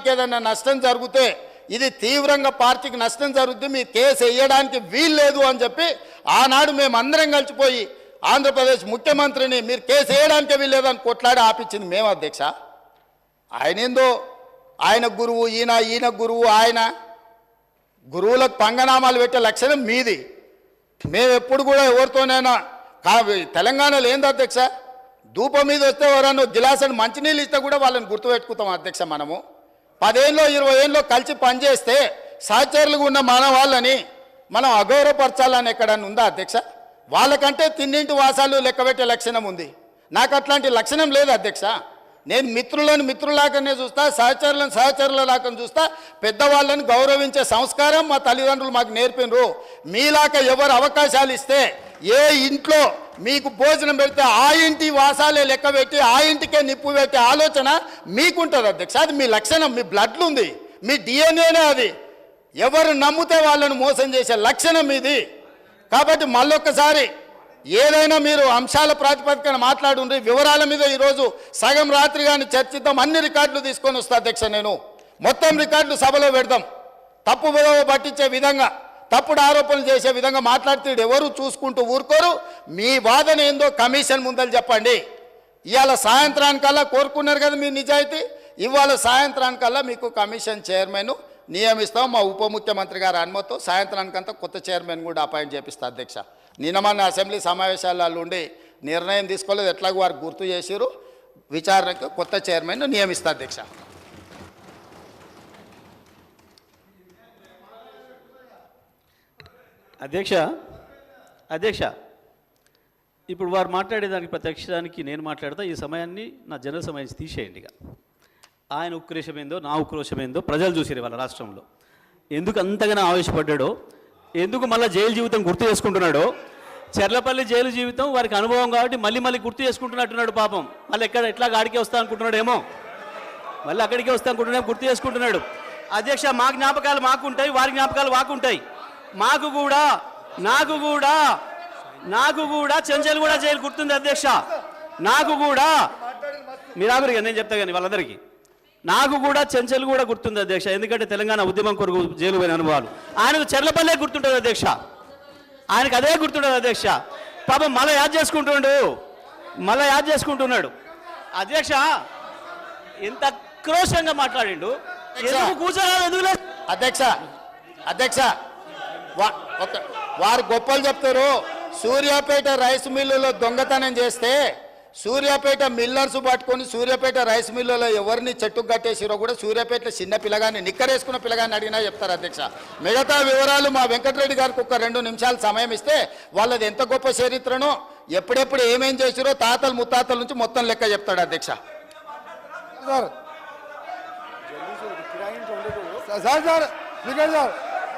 పార్టీకి ఏదైనా నష్టం జరిగితే ఇది తీవ్రంగా పార్టీకి నష్టం జరుగుద్ది మీ కేసు వేయడానికి వీల్లేదు అని చెప్పి ఆనాడు మేము అందరం కలిసిపోయి ఆంధ్రప్రదేశ్ ముఖ్యమంత్రిని మీరు కేసు వేయడానికే వీల్లేదని కొట్లాడి ఆపించింది మేము అధ్యక్ష. ఆయన ఏందో ఆయన గురువు ఈయన ఈయన గురువు ఆయన గురువులకు పంగనామాలు పెట్టే లక్షణం మీది. మేము ఎప్పుడు కూడా ఎవరితోనైనా కా తెలంగాణలో ఏంది అధ్యక్ష? ధూపం మీద వస్తే ఎవరన్నా గిలాసని మంచినీళ్ళు ఇస్తే కూడా వాళ్ళని గుర్తుపెట్టుకుంటాం అధ్యక్ష మనము. పదేళ్ళలో ఇరవై ఏళ్ళలో కలిసి పనిచేస్తే సహచరులుగా ఉన్న మన వాళ్ళని మనం అగౌరవపరచాలని ఎక్కడన్నా ఉందా అధ్యక్ష? వాళ్ళకంటే తిన్నింటి వాసాలు లెక్కబెట్టే లక్షణం ఉంది. నాకు అట్లాంటి లక్షణం లేదు అధ్యక్ష. నేను మిత్రులను మిత్రులాగానే చూస్తా సహచరులను సహచరులలాగా చూస్తా పెద్దవాళ్ళని గౌరవించే సంస్కారం మా తల్లిదండ్రులు మాకు నేర్పినరు. మీలాగా ఎవరు అవకాశాలు ఇస్తే ఏ ఇంట్లో మీకు భోజనం పెడితే ఆ ఇంటి వాసాలే లెక్క పెట్టి ఆ ఇంటికే నిప్పు పెట్టే ఆలోచన మీకుంటుంది అధ్యక్ష. అది మీ లక్షణం మీ బ్లడ్లు ఉంది. మీ డిఎన్ఏనే అది. ఎవరు నమ్మితే వాళ్ళను మోసం చేసే లక్షణం ఇది. కాబట్టి మళ్ళొక్కసారి ఏదైనా మీరు అంశాల ప్రాతిపదికన మాట్లాడుండ్రి వివరాల మీద ఈరోజు సగం రాత్రి కానీ చర్చిద్దాం అన్ని రికార్డులు తీసుకొని వస్తా అధ్యక్ష నేను. మొత్తం రికార్డులు సభలో పెడదాం. తప్పు విలువ పట్టించే విధంగా తప్పుడు ఆరోపణలు చేసే విధంగా మాట్లాడితే ఎవరు చూసుకుంటూ ఊరుకోరు? మీ వాదన ఏందో కమిషన్ ముందలు చెప్పండి. ఇవాళ సాయంత్రానికల్లా కోరుకున్నారు కదా మీ నిజాయితీ? ఇవాళ సాయంత్రానికల్లా మీకు కమిషన్ చైర్మన్ నియమిస్తాం. మా ఉప ముఖ్యమంత్రి గారి అనుమతితో సాయంత్రానికంతా కొత్త చైర్మన్ కూడా అపాయింట్ చేపిస్తా అధ్యక్ష. నిన్న అసెంబ్లీ సమావేశాలలో ఉండి నిర్ణయం తీసుకోలేదు. ఎట్లాగో వారు గుర్తు చేసిరు విచారణకు కొత్త చైర్మన్ నియమిస్తా అధ్యక్ష. అధ్యక్ష అధ్యక్ష ఇప్పుడు వారు మాట్లాడేదానికి ప్రత్యక్షానికి నేను మాట్లాడతా ఈ సమయాన్ని నా జనరల్ సమయాన్ని తీసేయండి ఇక. ఆయన ఉక్రోషం ఏందో నా ఉక్రోషం ఏందో ప్రజలు చూసారు వాళ్ళ రాష్ట్రంలో. ఎందుకు అంతగానో ఆవేశపడ్డాడో ఎందుకు మళ్ళీ జైలు జీవితం గుర్తు చేసుకుంటున్నాడో చెర్లపల్లి జైలు జీవితం వారికి అనుభవం కాబట్టి మళ్ళీ మళ్ళీ గుర్తు చేసుకుంటున్నట్టున్నాడు పాపం. మళ్ళీ ఎక్కడ ఎట్లా ఆడికే వస్తా అనుకుంటున్నాడేమో. మళ్ళీ అక్కడికే వస్తా అనుకుంటున్నాడు గుర్తు చేసుకుంటున్నాడు. అధ్యక్ష మా జ్ఞాపకాలు మాకు ఉంటాయి వారి జ్ఞాపకాలు మాకు ఉంటాయి మాకు కూడా నాకు కూడా నాకు కూడా చెంచల్ కూడా జైలు గుర్తుంది అధ్యక్ష. నాకు కూడా. మీరు ఆగురు ఇక నేను చెప్తా కానీ వాళ్ళందరికీ. నాకు కూడా చెంచల్ కూడా గుర్తుంది అధ్యక్ష. ఎందుకంటే తెలంగాణ ఉద్యమం కొరకు జైలు పోయిన అనుభవాలు. ఆయనకు చెర్లపల్లే గుర్తుంటుంది అధ్యక్ష. ఆయనకు అదే గుర్తుంటుంది అధ్యక్ష. పాపం మళ్ళీ యాద్ చేసుకుంటుండు. మళ్ళీ యాద్ చేసుకుంటున్నాడు. అధ్యక్ష ఎంత క్రోషంగా మాట్లాడిండు. ఎందుకు కూర్చోరాదు ఎందుకు? అధ్యక్ష అధ్యక్ష. వారు గొప్పలు చెప్తారు సూర్యాపేట రైస్ మిల్లులో దొంగతనం చేస్తే సూర్యాపేట మిల్లర్స్ పట్టుకొని సూర్యాపేట రైస్ మిల్లులో ఎవరిని చెట్టుకు కట్టేసిరో కూడా సూర్యాపేట చిన్న పిల్లగాని నిక్కరేసుకున్న పిల్లగాని అడిగినా చెప్తారు అధ్యక్ష మిగతా వివరాలు మా వెంకటరెడ్డి గారికి ఒక రెండు నిమిషాలు సమయం ఇస్తే వాళ్ళది ఎంత గొప్ప చరిత్రనో ఎప్పుడెప్పుడు ఏమేం చేసిరో తాతలు ముత్తాతల నుంచి మొత్తం లెక్క చెప్తాడు అధ్యక్ష sir sir sir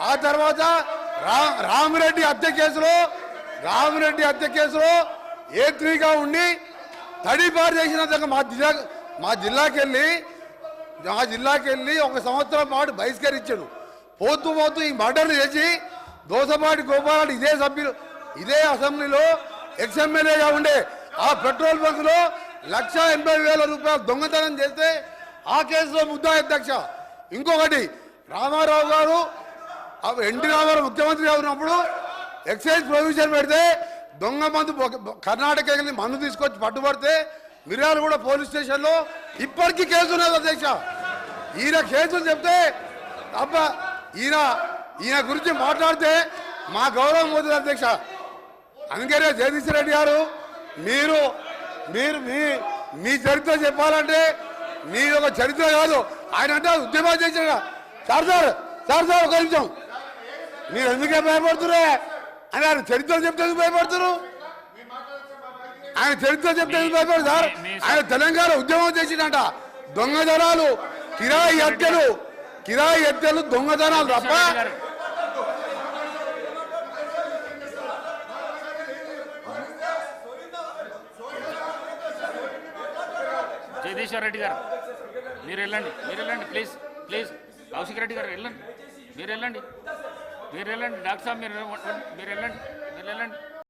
ఆ తర్వాత రా రామిరెడ్డి హత్య కేసులో రామిరెడ్డి హత్య కేసులో ఏ త్రీగా ఉండి తడిపారు చేసిన మా జిల్లా మా జిల్లాకి వెళ్ళి మా జిల్లాకి వెళ్ళి ఒక సంవత్సరం పాటు బహిష్కరించాడు. పోతూ పోతూ ఈ మర్డర్లు చేసి దోసపాటి గోపాల్ ఇదే సభ్యులు ఇదే అసెంబ్లీలో ఎక్స్ఎమ్మెల్యేగా ఉండే ఆ పెట్రోల్ బంకులో లక్ష ఎనభై వేల రూపాయలు దొంగతనం చేస్తే ఆ కేసులో ముద్దా అధ్యక్ష. ఇంకొకటి రామారావు గారు ఆ ఎన్టీ రామారావు ముఖ్యమంత్రిగా ఉన్నప్పుడు ఎక్సైజ్ ప్రొవిజన్ పెడితే దొంగ మందు కర్ణాటక వెళ్ళి మందు తీసుకొచ్చి పట్టుబడితే మిర్యాలు కూడా పోలీస్ స్టేషన్లో ఇప్పటికీ కేసు ఉన్నది అధ్యక్ష. ఈయన కేసులు చెప్తే అబ్బా ఈయన ఈయన గురించి మాట్లాడితే మా గౌరవం పోతుంది అధ్యక్ష. అందుకనే జగదీశ్వర రెడ్డి గారు మీరు మీరు మీ మీ చరిత్ర చెప్పాలంటే మీ ఒక చరిత్ర కాదు. ఆయన అంటే ఉద్యమం చేసిన సార్ సార్ సార్ సార్ ఒక నిమిషం. మీరు ఎందుకే భయపడుతురే అని ఆయన చరిత్ర చెప్తే భయపడుతున్నారు ఆయన చరిత్ర చెప్తే ఎందుకు భయపడరు సార్? ఆయన తెలంగాణ ఉద్యమం చేసిందంట. దొంగదనాలు కిరాయి హత్యలు కిరాయి ఎత్తలు దొంగతనాలు తప్ప జగదీశ్వర్ రెడ్డి గారు మీరు వెళ్ళండి మీరు వెళ్ళండి ప్లీజ్ ప్లీజ్ కౌశిక్ రెడ్డి గారు వెళ్ళండి మీరు వెళ్ళండి. మీరు వెళ్ళండి. డాక్టర్ సాబ్ మీరు మీరు వెళ్ళండి. మీరు వెళ్ళండి.